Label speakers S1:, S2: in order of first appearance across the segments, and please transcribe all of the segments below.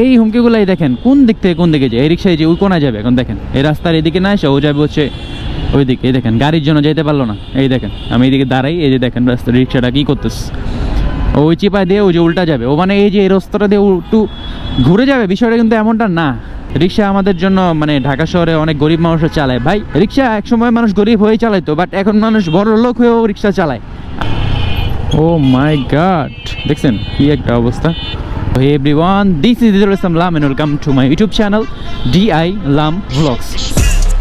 S1: এই হুমকিগুলাই দেখেন, কোন দিক থেকে কোন দিকে যায়? এই রিক্সায় যে ওই কোনায় যাবে, এখন দেখেন, এই রাস্তার এদিকে না এসে ও যাবে হচ্ছে ওই দিকে এই দেখেন, গাড়ির জন্য যেতে পারল না। এই দেখেন, আমি এইদিকে দাঁড়াই, এই যে দেখেন রাস্তার রিক্সাটা কী করতেছে। ওই চিপায় দিয়ে ওই যে উল্টা যাবে। ও মানে এই যে এই রাস্তাটা দিয়ে একটু ঘুরে যাবে, বিষয়টা কিন্তু এমনটা না। রিক্সা আমাদের জন্য মানে ঢাকা শহরে অনেক গরিব মানুষও চালায়। ভাই রিক্সা একসময় মানুষ গরিব হয়ে চালাইতো বাট এখন মানুষ বড় লোক হয়েও রিক্সা চালায়। ও মাই গড দেখছেন কি একটা অবস্থা? Hey everyone, this is Idris Lam and welcome to my YouTube channel DI Lam Vlogs.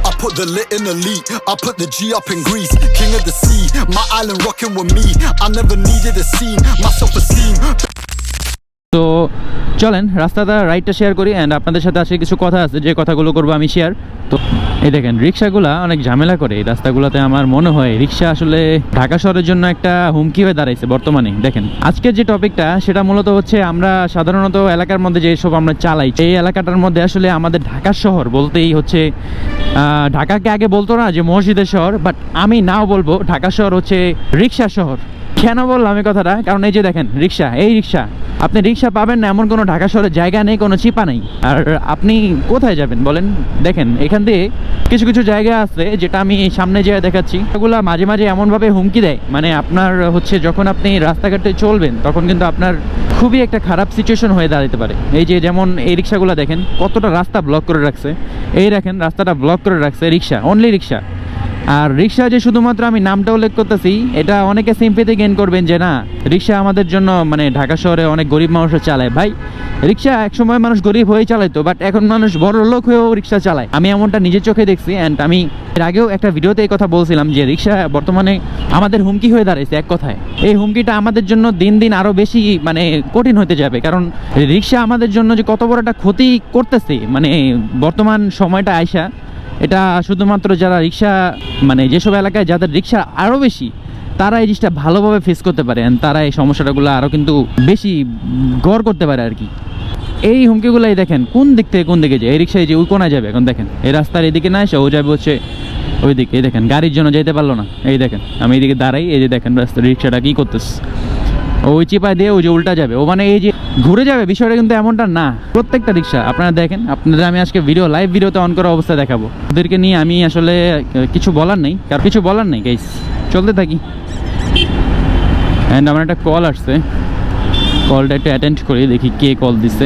S2: I put the lit in elite. I put the G up in Greece. King of the sea. My island rocking with me. I never needed a scene.
S1: তো চলেন, রাস্তাটা রাইডটা share করি and আপনাদের সাথে আজকে কিছু কথা আছে, যে কথাগুলো করব আমি শেয়ার তো এই দেখেন, রিক্সাগুলা অনেক ঝামেলা করে। এই রাস্তাগুলোতে আমার মনে হয় রিক্সা আসলে ঢাকা শহরের জন্য একটা হুমকি হয়ে দাঁড়াইছে বর্তমানে। দেখেন আজকের যে টপিকটা সেটা মূলত হচ্ছে আমরা সাধারণত এলাকার মধ্যে যেসব আমরা চালাই, এই এলাকাটার মধ্যে আসলে আমাদের ঢাকা শহর বলতেই হচ্ছে ঢাকাকে আগে বলতো না যে মসজিদের শহর বাট আমি নাও বলব, ঢাকা শহর হচ্ছে রিক্সা শহর। কেন বললাম এই কথাটা? কারণ এই যে দেখেন, রিক্সা, এই রিক্সা, আপনি রিক্সা পাবেন না, এমন কোনো ঢাকা শহরে জায়গা নেই, কোনো চিপা নেই। আর আপনি কোথায় যাবেন বলেন? দেখেন, এখান দিয়ে কিছু কিছু জায়গা আছে, যেটা আমি সামনে যেয়ে দেখাচ্ছি। এগুলো মাঝে মাঝে এমনভাবে হুমকি দেয়। মানে আপনার হচ্ছে যখন আপনি রাস্তাঘাটে চলবেন, তখন কিন্তু আপনার খুবই একটা খারাপ সিচুয়েশন হয়ে দাঁড়াতে পারে। এই যে যেমন এই রিক্সাগুলো দেখেন, কতটা রাস্তা ব্লক করে রাখছে। এই দেখেন, রাস্তাটা ব্লক করে রাখছে রিক্সা অনলি রিক্সা। আর রিক্সা যে শুধুমাত্র আমি নামটা উল্লেখ করতেছি, এটা অনেকে সিম্পিতে গেন করবেন যে না, রিক্সা আমাদের জন্য মানে ঢাকা শহরে অনেক গরিব মানুষও চালায়। ভাই, রিক্সা একসময় মানুষ গরিব হয়ে চালাইতো বাট এখন মানুষ বড় লোক হয়েও রিক্সা চালায়। আমি এমনটা নিজের চোখে দেখছি অ্যান্ড আমি এর আগেও একটা ভিডিওতে এই কথা বলছিলাম যে রিক্সা বর্তমানে আমাদের হুমকি হয়ে দাঁড়াইছে এক কথায়। এই হুমকিটা আমাদের জন্য দিন দিন আরও বেশি মানে কঠিন হতে যাবে, কারণ রিক্সা আমাদের জন্য যে কত বড় একটা ক্ষতি করতেছে মানে বর্তমান সময়টা আইসা এটা শুধুমাত্র যারা রিক্সা মানে যেসব এলাকায় যাদের রিক্সা আরও বেশি, তারা এই জিনিসটা ভালোভাবে ফেস করতে পারে তারা এই সমস্যাটাগুলো আরও কিন্তু বেশি গড় করতে পারে আর কি। এই হুমকিগুলাই দেখেন, কোন দিক থেকে কোন দিকে যায়? এই রিক্সায় যে ওই কোনায় যাবে, এখন দেখেন, এই রাস্তার এদিকে না এসে ও যাবে হচ্ছে ওই দিকে এই দেখেন, গাড়ির জন্য যেতে পারল না, এই দেখেন, আমি এইদিকে দাঁড়াই, এই যে দেখেন রাস্তার রিক্সাটা কী করতেছে। ওই চিপায় দিয়ে ওই যে উল্টা যাবে, ও মানে এই যে ঘুরে যাবে, বিষয়টা কিন্তু এমনটা না। প্রত্যেকটা রিক্সা, আপনারা দেখেন, আপনাদের আমি আজকে ভিডিও লাইভ ভিডিওতে অন করা অবস্থায় দেখাবো। ওদেরকে নিয়ে আমি আসলে কিছু বলার নেই, কারণ কিছু বলার নেই গাইস চলতে থাকি। অ্যান্ড আমার একটা কল আসছে। কলটা একটু অ্যাটেন্ড করি, দেখি কে কল দিচ্ছে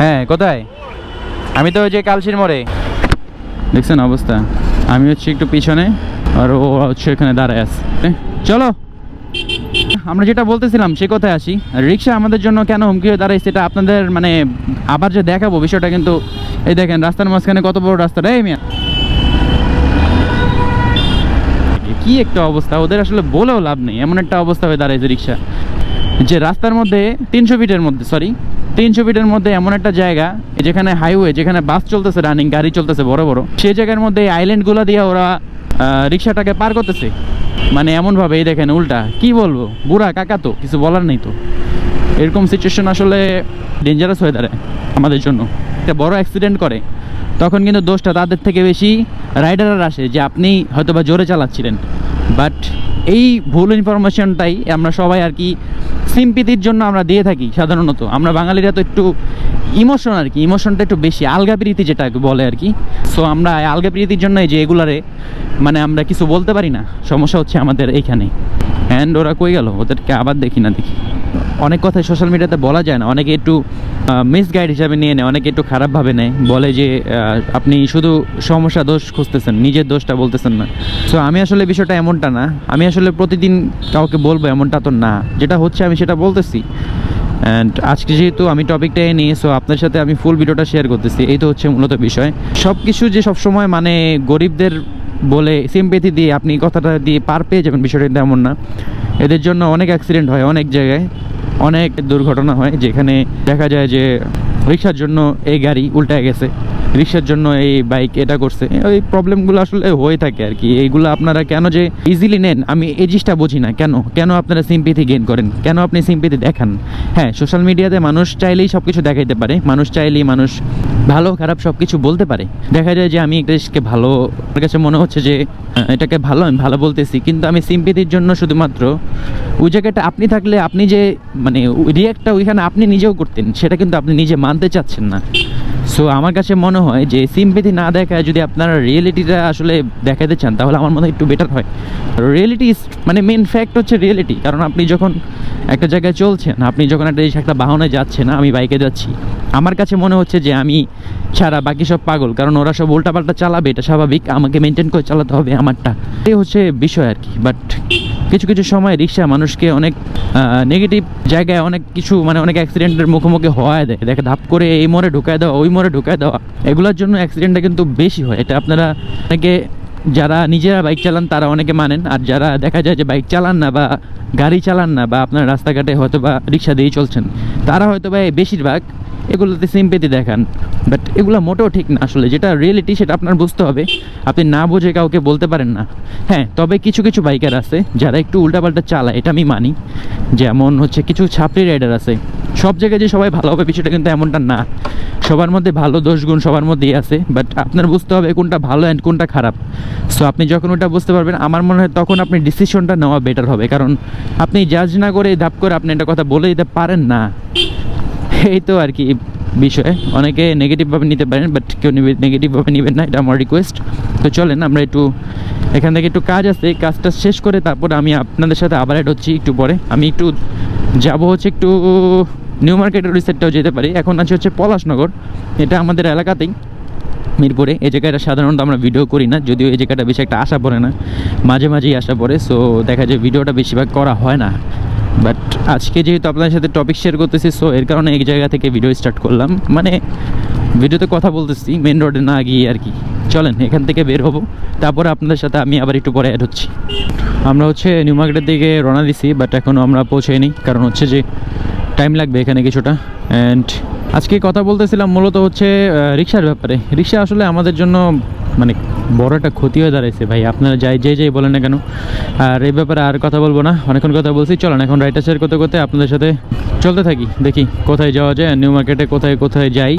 S1: হ্যাঁ কোথায়? আমি তো ওই যে কালশির মোড়ে। দেখছেন অবস্থা? আমি হচ্ছে একটু পিছনে, আর ও হচ্ছে এখানে দাঁড়ায় আছে। চলো। আমরা যেটা বলতেছিলাম, সে কথায় আসি। রিক্সা আমাদের জন্য কেন হুমকি হয়ে দাঁড়ায় সেটা আপনাদের মানে আবার যে দেখাবো বিষয়টা কিন্তু, এই দেখেন, রাস্তার মাঝখানে কত বড় রাস্তাটা এই মিয়া। কি একটা অবস্থা, ওদের আসলে বলেও লাভ নেই, এমন একটা অবস্থা হয়ে দাঁড়াইছে রিক্সা। যে রাস্তার মধ্যে তিনশো ফিটের মধ্যে সরি তিনশো ফিটের মধ্যে এমন একটা জায়গা, যেখানে হাইওয়ে যেখানে বাস চলতেছে রানিং গাড়ি চলতেছে, বড় বড়, সেই জায়গার মধ্যে আইল্যান্ডগুলো দিয়ে ওরা রিক্সাটাকে পার করতেছে। মানে এমনভাবে, এই দেখেন উল্টা। কি বলব? বুড়া, কাকা তো, কিছু বলার নেই তো। এরকম সিচুয়েশন আসলে ডেঞ্জারাস হয়ে দাঁড়ায় আমাদের জন্য। একটা বড় অ্যাক্সিডেন্ট করে। তখন কিন্তু দোষটা তাদের থেকে বেশি রাইডাররা আসে যে আপনি হয়তো বা জোরে চালাচ্ছিলেন। বাট এই ভুল ইনফরমেশনটাই আমরা সবাই আর কি সিম্পিতির জন্য আমরা দিয়ে থাকি সাধারণত। আমরা বাঙালিরা তো একটু ইমোশন আর কি ইমোশনটা একটু বেশি, আলগা প্রীতি যেটা বলে আর কি। সো আমরা আলগা প্রীতির জন্য এই যে এগুলারে মানে আমরা কিছু বলতে পারি না, সমস্যা হচ্ছে আমাদের এইখানে অ্যান্ড ওরা কই গেল? ওদেরকে আবার দেখি না দেখি। অনেক কথাই সোশ্যাল মিডিয়াতে বলা যায় না। অনেকে একটু মিসগাইড হিসাবে নিয়ে নেয়, অনেকে একটু খারাপভাবে নেয়। বলে যে আপনি শুধু সমস্যা দোষ খুঁজতেছেন, নিজের দোষটা বলতেছেন না। সো আমি আসলে বিষয়টা এমনটা না। আমি আসলে প্রতিদিন কাউকে বলব এমনটা তো না। যেটা হচ্ছে, আমি সেটা বলতেছি। অ্যান্ড আজকে যেহেতু আমি টপিকটা নিয়ে সো আপনার সাথে আমি ফুল ভিডিওটা শেয়ার করতেছি। এই তো হচ্ছে মূলত বিষয়। সব কিছু যে সবসময় মানে গরিবদের বলে সিম্পেথি দিয়ে আপনি কথাটা দিয়ে পার পেয়ে যাবেন, বিষয়টা তেমন না। এদের জন্য অনেক অ্যাক্সিডেন্ট হয়, অনেক জায়গায়। অনেক দুর্ঘটনা হয়, যেখানে দেখা যায় যে রিক্সার জন্য এই গাড়ি উল্টায় গেছে। রিক্সার জন্য এই বাইক এটা করছে। ওই প্রবলেমগুলো আসলে হয়ে থাকে আর কি এইগুলো আপনারা কেন যে ইজিলি নেন, আমি এই জিনিসটা বুঝি না। কেন? কেন আপনারা সিম্পিথি গেইন করেন? কেন আপনি সিম্পিথি দেখান? হ্যাঁ সোশ্যাল মিডিয়াতে মানুষ চাইলেই সব কিছু দেখাইতে পারে। মানুষ চাইলেই মানুষ ভালো, খারাপ সব কিছু বলতে পারে। দেখা যায় যে আমি দেশকে ভালো, আমার কাছে মনে হচ্ছে যে এটাকে ভালো, আমি ভালো বলতেছি। কিন্তু আমি সিম্পিতির জন্য শুধুমাত্র ওই জায়গাটা আপনি থাকলে আপনি যে মানে রিয়াক্টটা ওইখানে আপনি নিজেও করতেন, সেটা কিন্তু আপনি নিজে মানতে চাচ্ছেন না। সো আমার কাছে মনে হয় যে সিম্পেথি না দেখায় যদি আপনারা রিয়েলিটিটা আসলে দেখাতে চান, তাহলে আমার মনে হয় একটু বেটার হয়। রিয়েলিটি মানে মেন ফ্যাক্ট হচ্ছে রিয়েলিটি কারণ আপনি যখন একটা জায়গায় চলছেন, আপনি যখন একটা একটা বাহনে যাচ্ছেন, আমি বাইকে যাচ্ছি, আমার কাছে মনে হচ্ছে যে আমি ছাড়া বাকি সব পাগল। কারণ ওরা সব উল্টাপাল্টা চালাবে, এটা স্বাভাবিক। আমাকে মেনটেন করে চালাতে হবে আমারটা। এই হচ্ছে বিষয় আর কি। বাট কিছু কিছু সময় রিক্সা মানুষকে অনেক নেগেটিভ জায়গায় অনেক কিছু মানে অনেক অ্যাক্সিডেন্টের মুখোমুখি হওয়ায় দেয়। দেখে ধাপ করে এই মোড়ে ঢুকায় দেওয়া ওই মোড়ে ঢুকায় দেওয়া এগুলোর জন্য অ্যাক্সিডেন্টটা কিন্তু বেশি হয়। এটা আপনারা অনেকে যারা নিজেরা বাইক চালান, তারা অনেকে মানেন। আর যারা দেখা যায় যে বাইক চালান না বা গাড়ি চালান না বা আপনার রাস্তাঘাটে হয়তো বা রিক্সা দিয়েই চলছেন, তারা হয়তো বা বেশিরভাগ এগুলোতে সিম্পেতি দেখান বাট এগুলো মোটেও ঠিক না আসলে। যেটা রিয়েলিটি সেটা আপনার বুঝতে হবে। আপনি না বুঝে কাউকে বলতে পারেন না। হ্যাঁ তবে কিছু কিছু বাইকার আছে, যারা একটু উল্টাপাল্টা চালায়, এটা আমি মানি। যেমন হচ্ছে কিছু ছাপড়ি রাইডার আছে। সব জায়গায় যে সবাই ভালো হবে বিষয়টা কিন্তু এমনটা না। সবার মধ্যে ভালো দোষগুণ সবার মধ্যেই আছে বাট আপনার বুঝতে হবে কোনটা ভালো অ্যান্ড কোনটা খারাপ। সো আপনি যখন ওটা বুঝতে পারবেন, আমার মনে হয় তখন আপনি ডিসিশনটা নেওয়া বেটার হবে। কারণ আপনি জাজ না করে ধাপ করে আপনি একটা কথা বলে দিতে পারেন না। এই তো আর কি বিষয়। অনেকে নেগেটিভভাবে নিতে পারেন বাট কেউ নেগেটিভভাবে নেবেন না, এটা আমার রিকোয়েস্ট তো চলেন, আমরা একটু এখান থেকে একটু কাজ আছে কাজটা শেষ করে তারপর আমি আপনাদের সাথে আবার অ্যাড হচ্ছি একটু পরে। আমি একটু যাব হচ্ছে একটু নিউ মার্কেটের সাইডটাও যেতে পারি। এখন আছে হচ্ছে পলাশনগর, এটা আমাদের এলাকাতেই, মিরপুরে। এই জায়গাটা সাধারণত আমরা ভিডিও করি না, যদিও এই জায়গাটা বেশি একটা আশা পড়ে না। মাঝে মাঝেই আশা পড়ে সো দেখা যায় ভিডিওটা বেশিরভাগ করা হয় না। বাট আজকে যেহেতু আপনাদের সাথে টপিক শেয়ার করতেছি সো এর কারণে এক জায়গা থেকে ভিডিও স্টার্ট করলাম। মানে ভিডিওতে কথা বলতেছি মেন রোডে না গিয়ে আর কি। চলেন, এখান থেকে বের হব। তারপরে আপনাদের সাথে আমি আবার একটু পরে অ্যাড হচ্ছি। আমরা হচ্ছে নিউ মার্কেটের দিকে রওনা দিছি বাট এখনও আমরা পৌঁছাইনি। কারণ হচ্ছে যে টাইম লাগবে এখানে কিছুটা। অ্যান্ড আজকে কথা বলতেছিলাম মূলত হচ্ছে রিক্সার ব্যাপারে। রিক্সা আসলে আমাদের জন্য মানে বড় একটা ক্ষতি হয়ে দাঁড়াইছে ভাই। আপনারা যাই যে যাই বলেন না কেন। আর এই ব্যাপারে আর কথা বলব না। অনেকক্ষণ কথা বলছি। চলেন, এখন রাইটার শেয়ার করতে করতে আপনাদের সাথে চলতে থাকি। দেখি কোথায় যাওয়া যায় নিউ মার্কেটে কোথায় কোথায় যাই।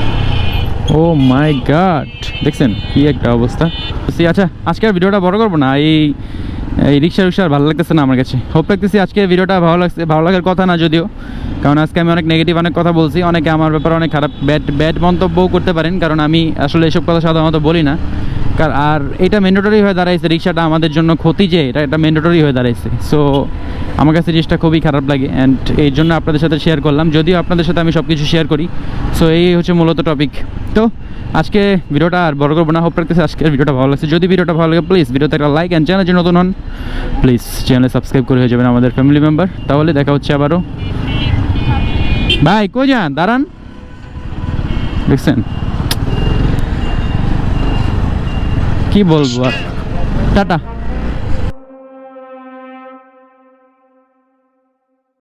S1: Oh my god! দেখছেন কি একটা অবস্থা। আচ্ছা আজকে আর ভিডিওটা বড় করব না। এই এই রিক্সা রিক্সা আর ভালো লাগতেছে না আমার কাছে। হোপ রাখতেছি আজকে ভিডিওটা ভালো লাগছে, ভালো লাগার কথা না যদিও। কারণ আজকে আমি অনেক নেগেটিভ অনেক কথা বলছি। অনেকে আমার ব্যাপারে অনেক খারাপ ব্যাড ব্যাড মন্তব্যও করতে পারেন। কারণ আমি আসলে এসব কথা সাধারণত বলি না। আর এটা ম্যান্ডেটরি হয়ে দাঁড়াইছে রিক্সাটা আমাদের জন্য ক্ষতি যে, এটা এটা ম্যান্ডেটরি হয়ে দাঁড়াইছে। সো আমার কাছে জিনিসটা খুবই খারাপ লাগে অ্যান্ড এই জন্য আপনাদের সাথে শেয়ার করলাম। যদিও আপনাদের সাথে আমি সব কিছু শেয়ার করি সো এই হচ্ছে মূলত টপিক তো, আজকে ভিডিওটা আর বড় করব না হোপ রাখতেছি আজকের ভিডিওটা ভালো লাগছে। যদি ভিডিওটা ভালো লাগে প্লিজ ভিডিওতে একটা লাইক অ্যান্ড চ্যানেল যদি নতুন হন প্লিজ চ্যানেলে সাবস্ক্রাইব করে হয়ে যাবেন আমাদের ফ্যামিলি মেম্বার তাহলে দেখা হচ্ছে আবারও। ভাই কই যান? দাঁড়ান। দেখছেন? কি বলব? আর টাটা।